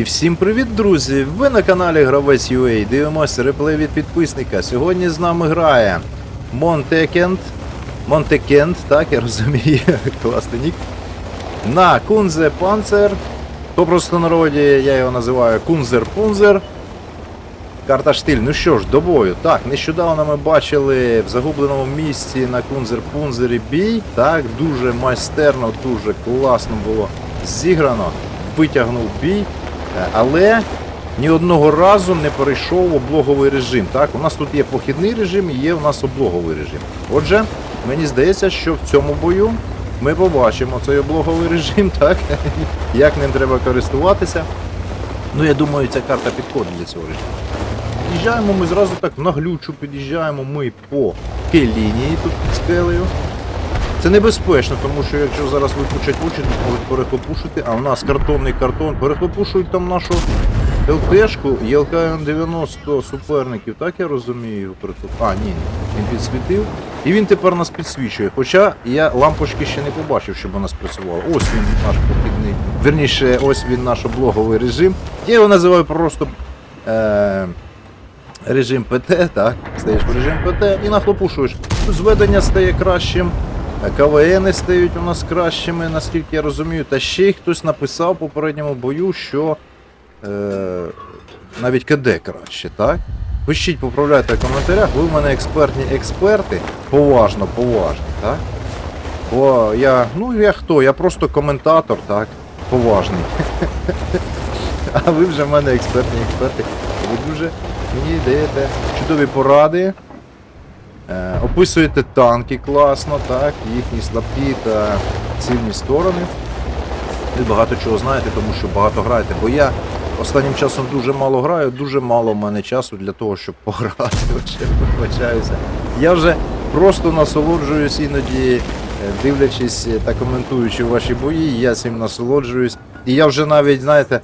І всім привіт, друзі! Ви на каналі Гравець UA. Дивимося реплей від підписника. Сьогодні з нами грає Монтекент. Монтекент, так, я розумію, класний нік. На Кунзе Панцер. По простонароді я його називаю Кунзер Пунзер. Карта штиль. Ну що ж, до бою. Так, нещодавно ми бачили в загубленому місці на Кунзер Пунзері бій. Так, дуже майстерно, дуже класно було зіграно. Витягнув бій. Е, Але ні одного разу не перейшов в облоговий режим. Так, у нас тут є похідний режим і є у нас облоговий режим. Отже, мені здається, що в цьому бою ми побачимо цей облоговий режим, так, як ним треба користуватися. Ну, я думаю, ця карта підходить для цього режиму. Під'їжджаємо ми зразу так наглючу, під'їжджаємо ми по К-лінії тут під скелею. Це небезпечно, тому що якщо зараз випучать очі, то можуть перехлопушити, а в нас картонний картон. Перехлопушують там нашу ЛТшку і ЛКН-90 суперників, так я розумію, А, ні, він підсвітив. І він тепер нас підсвічує. Хоча я лампочки ще не побачив, щоб вона спрацювала. Ось він наш похідний. Верніше, ось він наш облоговий режим. Я його називаю просто. Е- Режим ПТ, так, стаєш в режим ПТ і нахлопушуєш. Зведення стає кращим, КВН стають у нас кращими, наскільки я розумію. Та ще й хтось написав в попередньому бою, що е, навіть КД краще, так? Пишіть, поправляйте в коментарях, ви в мене експертні експерти, поважно, поважно, так? Бо я, ну я хто? Я просто коментатор, так, поважний. А ви вже в мене експертні експерти. Ви дуже мені даєте чудові поради. Е, описуєте танки класно, так, їхні слабкі та сильні сторони. Ви багато чого знаєте, тому що багато граєте. Бо я останнім часом дуже мало граю, дуже мало в мене часу для того, щоб пограти. Вибачаюся. Я вже просто насолоджуюсь іноді, е, дивлячись та коментуючи ваші бої, я цим насолоджуюсь. І я вже навіть, знаєте,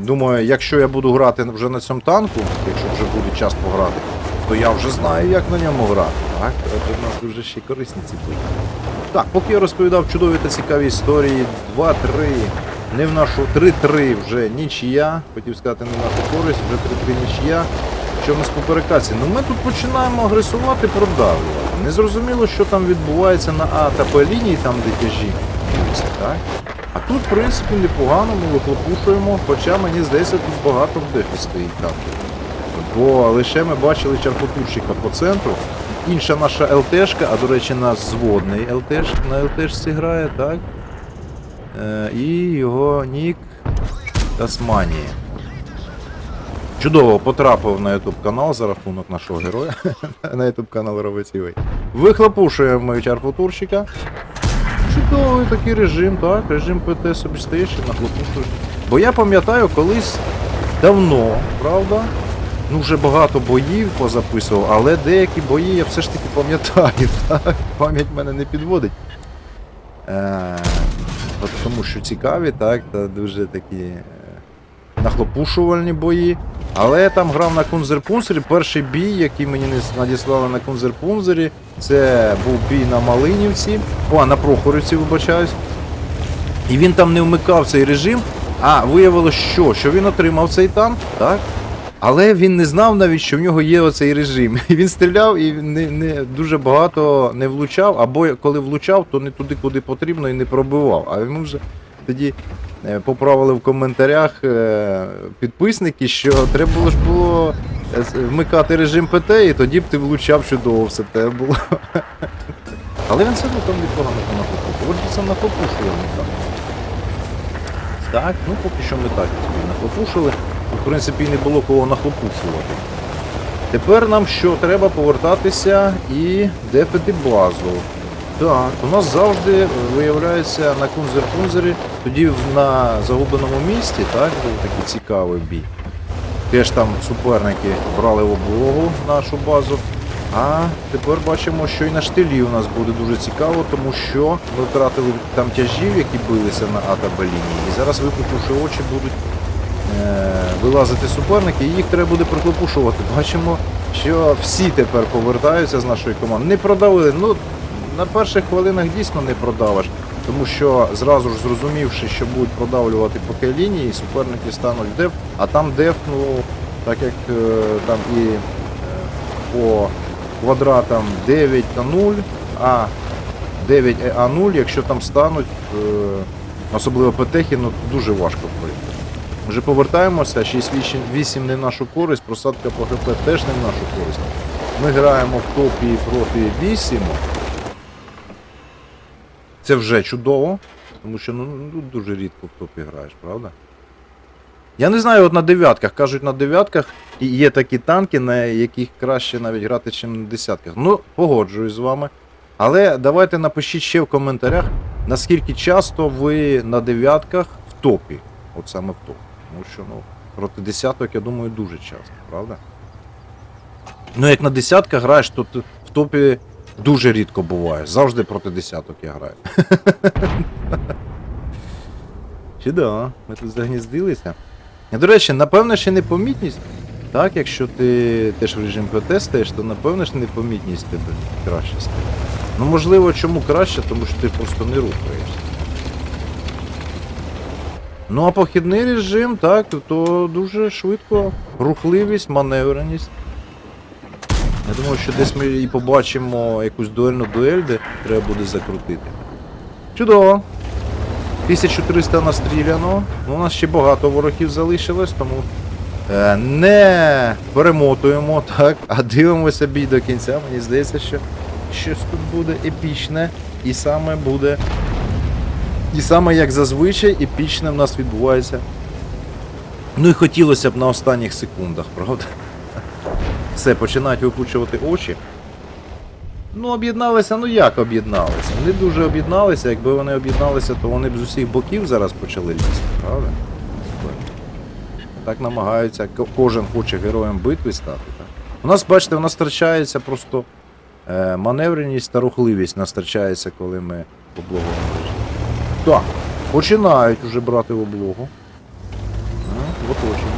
думаю, якщо я буду грати вже на цьому танку, якщо вже буде час пограти, то я вже знаю, як на ньому грати. Так, Отже, нас дуже ще корисні ці бої. Так, поки я розповідав чудові та цікаві історії, 2-3, не в нашу 3-3 вже нічия. Хотів сказати, не в нашу користь, вже 3-3 нічия. Що в нас по перекаці? Ну ми тут починаємо агресувати, продавлювати. Незрозуміло, що там відбувається на А та Б лінії, там де тяжі. Так? А тут, в принципі, непогано, ми вихлопушуємо, хоча мені здається, тут багато в стоїть там. Бо лише ми бачили чарпотурщика по центру. Інша наша ЛТшка, а до речі, нас зводний ЛТш, на ЛТшці грає, так? Е, і його нік Тасманія. Чудово потрапив на YouTube канал за рахунок нашого героя. на YouTube канал Робець Вихлопушуємо ми чарпотурщика. Чудовий такий режим, так, режим ПТ собі стоїш і нахлопушуєш. Бо я пам'ятаю колись давно, правда? Ну, вже багато боїв позаписував, але деякі бої я все ж таки пам'ятаю? Пам'ять мене не підводить. Е, тому що цікаві, так, та дуже такі е, нахлопушувальні бої. Але я там грав на Кунзерпунзері. Перший бій, який мені надіслали на Кунзерпунзері, це був бій на Малинівці, о, на Прохорівці, вибачаюсь. І він там не вмикав цей режим. А, виявилось, що? Що він отримав цей танк, так? Але він не знав навіть, що в нього є оцей режим. І Він стріляв і не, не дуже багато не влучав, або коли влучав, то не туди, куди потрібно, і не пробивав. А йому вже тоді е, поправили в коментарях е, підписники, що треба було ж було е, вмикати режим ПТ, і тоді б ти влучав чудово все тебе було. Але він все одно там непогано нахлопушував. Отже, це нахлопушував так. Так, ну поки що ми так собі нахлопушили. В принципі, не було кого нахлопушувати. Тепер нам що треба повертатися і дефити базу. Так, у нас завжди виявляється на кунзер-кунзері, тоді на загубленому місті, так, був такий цікавий бій. Теж там суперники брали облогу нашу базу. А тепер бачимо, що і на штилі у нас буде дуже цікаво, тому що ми втратили там тяжів, які билися на А та Б лінії. І зараз випухнувши очі будуть вилазити суперники, і їх треба буде приклопушувати. Бачимо, що всі тепер повертаються з нашої команди. Не продавили. Ну, на перших хвилинах дійсно не продавиш, тому що зразу ж зрозумівши, що будуть продавлювати по лінії, суперники стануть деф, а там деф, ну, так як е, там і е, по квадратам 9 та 0, а 9 а 0, якщо там стануть, е, особливо по техі, ну дуже важко пройти. Вже повертаємося, 6-8 не в нашу користь, просадка по ГП теж не в нашу користь. Ми граємо в топі проти 8. Це вже чудово, тому що ну, ну, дуже рідко в топі граєш, правда? Я не знаю, от на дев'ятках. Кажуть, на дев'ятках є такі танки, на яких краще навіть грати, ніж на десятках. Ну, погоджуюсь з вами. Але давайте напишіть ще в коментарях, наскільки часто ви на дев'ятках в топі. От саме в топі. Тому що ну, проти десяток, я думаю, дуже часто, правда? Ну, як на десятках граєш, то в топі дуже рідко буває. Завжди проти десяток я граю. Чи да, ми тут загніздилися. До речі, напевно, ще непомітність. Так, якщо ти теж в режим ПТ стаєш, то напевно ж непомітність тебе краще стає. Ну можливо, чому краще, тому що ти просто не рухаєшся. Ну а похідний режим, так, то дуже швидко. Рухливість, маневреність. Я думаю, що десь ми і побачимо якусь дуельну дуель, де треба буде закрутити. Чудово! 1300 настріляно. Ну, у нас ще багато ворогів залишилось, тому е, не перемотуємо, так, а дивимося бій до кінця. Мені здається, що щось тут буде епічне. І саме буде. І саме як зазвичай, епічне в нас відбувається. Ну і хотілося б на останніх секундах, правда? Все, починають випучувати очі. Ну, об'єдналися, ну як об'єдналися? Не дуже об'єдналися. Якби вони об'єдналися, то вони б з усіх боків зараз почали лізти, правда? Так намагаються, кожен хоче героєм битви стати. Так? У нас, бачите, у нас втрачається просто е, маневреність та рухливість нас втрачається, коли ми належимо. Так, починають вже брати облогу. А, в оточенні.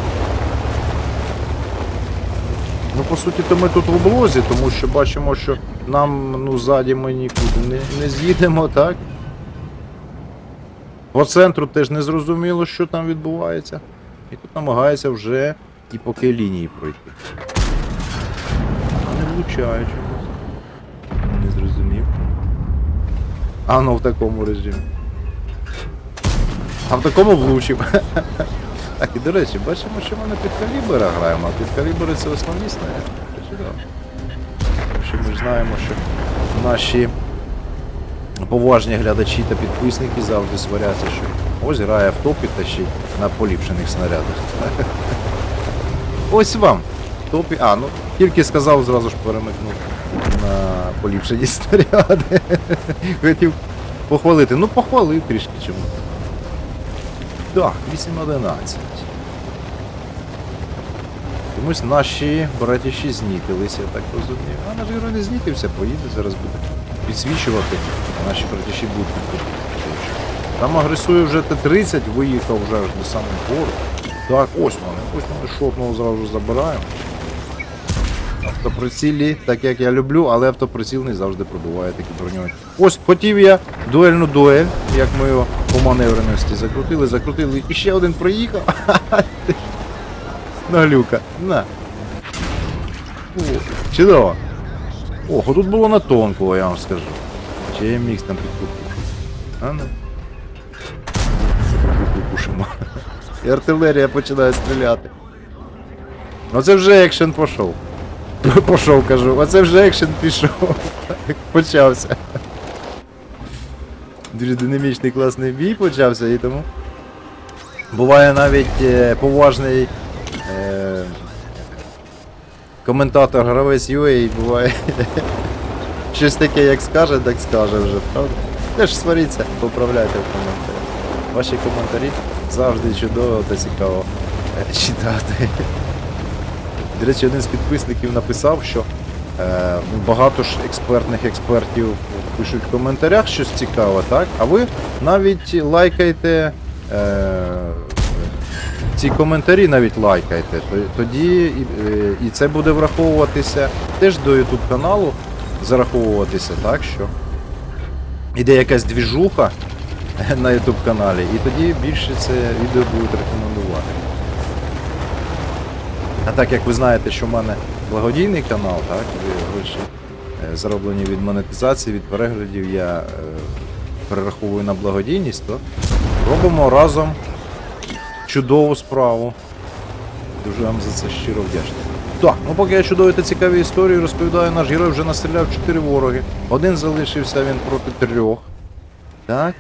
Ну, по суті, то ми тут в облозі, тому що бачимо, що нам ну, ззаді ми нікуди не, не з'їдемо, так? По центру теж не зрозуміло, що там відбувається. І тут намагається вже і по лінії пройти. А Не влучають чомусь. Не зрозумів. А ну в такому режимі. А в такому влучив. Так, і до речі, бачимо, що ми на підкалібера граємо, а підкалібери це основні снаряди. Що ми знаємо, що наші поважні глядачі та підписники завжди сваряться, що ось грає в топі та ще на поліпшених снарядах. Ось вам. Топі. А, ну тільки сказав, зразу ж перемикнув на поліпшені снаряди. Хотів похвалити. Ну похвалив трішки чому. Так, 8.11. Чомусь наші братіші знітилися, я так розумію. А наш герой не знітився, поїде, зараз буде підсвічувати. а Наші братіші будуть підходити. Там агресує вже Т-30, виїхав вже аж до самого пору. Так, ось вони, ось вони шопного зразу забираємо. Автоприцілі, так як я люблю, але автоприціл не завжди пробуває такі броньовані. Ось хотів я дуельну дуель, як ми його по маневреності закрутили, закрутили. І ще один проїхав. Наглюка. На. О, чудово. Ого, тут було на тонкого, я вам скажу. Чи я міг там підкупити? А ну. Пушимо. І артилерія починає стріляти. Оце вже екшен пішов. Пішов, кажу, оце вже екшен пішов. Так, Почався. Дуже динамічний класний бій почався і тому. Буває навіть е, поважний е, коментатор гравець UA буває щось таке, як скаже, так скаже вже, правда? Теж сваріться, поправляйте в коментарях. Ваші коментарі завжди чудово та цікаво е, читати. До речі, один з підписників написав, що багато ж експертних експертів пишуть в коментарях щось цікаве, так? А ви навіть лайкайте е, ці коментарі навіть лайкайте. Тоді е, і це буде враховуватися теж до YouTube каналу, зараховуватися, так що іде якась двіжуха на YouTube каналі, і тоді більше це відео будуть рекомендувати. А так як ви знаєте, що в мене благодійний канал, так, гроші е, зароблені від монетизації, від переглядів я е, перераховую на благодійність, то робимо разом чудову справу. Дуже вам за це щиро вдячний. Так, ну поки я чудові та цікаві історії розповідаю, наш герой вже настріляв 4 вороги. Один залишився він проти трьох. Так.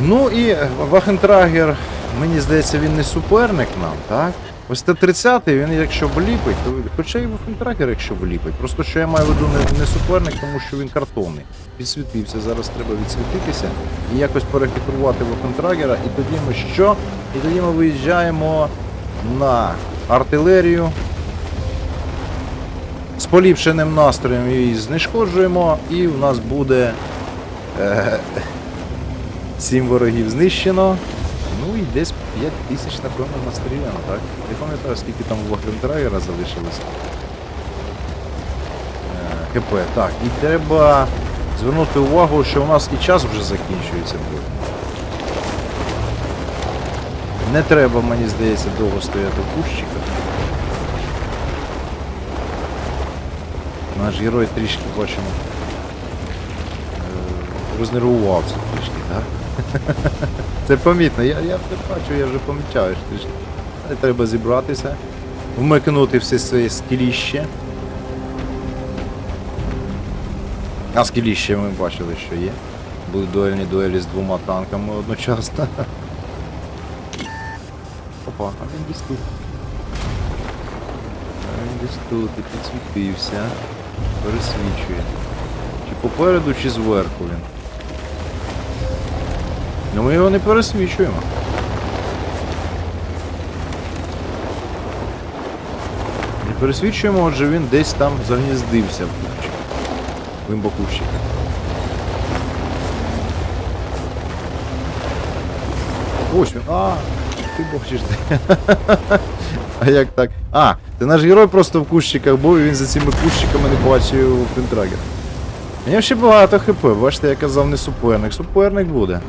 Ну і Вахентрагер, мені здається, він не суперник нам, так? Ось Т-30, він якщо вліпить, то хоча і Вахентрагер, якщо вліпить. Просто що я маю в виду не, не суперник, тому що він картонний. Підсвітився, зараз треба відсвітитися і якось перехитрувати Вахентрагера. І тоді ми що? І тоді ми виїжджаємо на артилерію. З поліпшеним настроєм її знешкоджуємо, і у нас буде. Е, Сім ворогів знищено. Ну і десь 5 тисяч, напевно, настріляно, так? Не пам'ятаю, скільки там у Вахрентрагера залишилося. Е, ХП. Так, і треба звернути увагу, що у нас і час вже закінчується. Не треба, мені здається, довго стояти в кущиках. Наш герой трішки бачимо. е, Рознервувався трішки, так? Це помітно, я, я вже бачу, я вже помічаю, треба зібратися, вмикнути все своє скіліще. А скіліще ми бачили, що є. Були дуельні дуелі з двома танками одночасно. Опа, а він десь тут. А він десь тут і підсвітився. Пересвічує. Чи попереду, чи зверху він. Ну ми його не пересвічуємо. Не пересвічуємо, отже він десь там загніздився в кущик. Глибокущик. Ось він. А, ти де. А як так? А, це наш герой просто в кущиках був і він за цими кущиками не бачив Пентрагер. Нього ще багато хп, бачите, я казав не суперник. Суперник буде.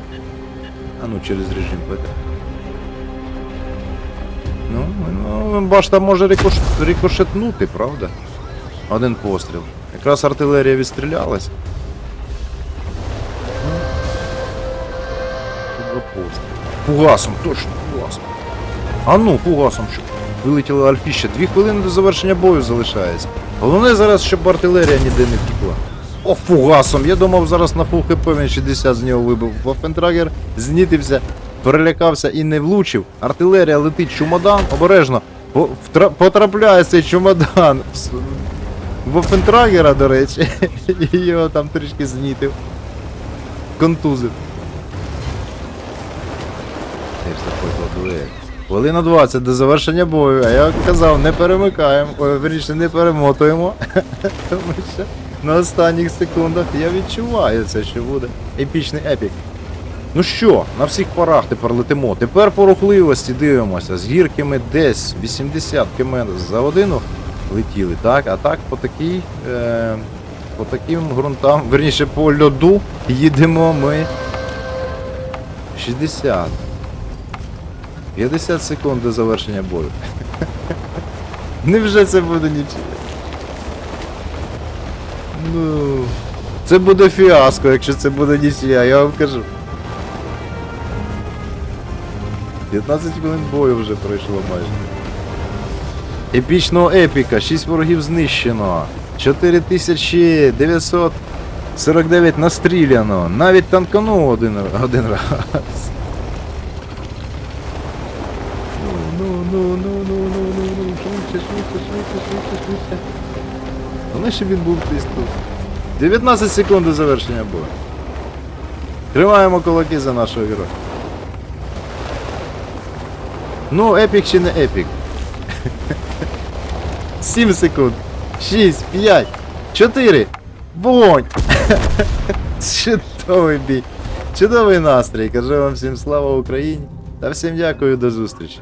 А ну через режим ПТ. Ну, ну башта може рикош... рикошетнути, правда? Один постріл. Якраз артилерія відстрілялась. Ну, Два постріли. Фугасом, точно, фугасом. А ну, фугасом що? Вилетіли альфіще. Дві хвилини до завершення бою залишається. Головне зараз, щоб артилерія ніде не втекла. О, фугасом. Я думав, зараз на фул хп він 60 з нього вибив. Вафентрагер знітився, перелякався і не влучив. Артилерія летить чумодан, обережно. По- Потрапляє цей чумодан. в с- Вафентрагера, до речі. Його там трішки знітив. Контузив. Теж заходила дуель. Хвилина 20 до завершення бою, а я казав, не перемикаємо, верніше, не перемотуємо. Тому що на останніх секундах я відчуваю це, що буде епічний епік. Ну що, на всіх парах тепер летимо. Тепер по рухливості дивимося. З гірками десь 80 км за годину летіли, так? А так по такій. Е, по таким ґрунтам, верніше по льоду їдемо ми 60. 50 секунд до завершення бою. Невже це буде нічия? Ну. Це буде фіаско, якщо це буде нічия, я вам кажу. 15 хвилин бою вже пройшло майже. Епічного епіка, 6 ворогів знищено. 4949 настріляно. Навіть танканув один, один раз. Швидше, швидше, швидше, швидше. Головне, щоб він був десь тут. 19 секунд до завершення бою. Тримаємо кулаки за нашого героя. Ну, епік чи не епік? 7 секунд. 6, 5, 4. Вогонь! Чудовий бій. Чудовий настрій. Кажу вам всім слава Україні. Та всім дякую, до зустрічі.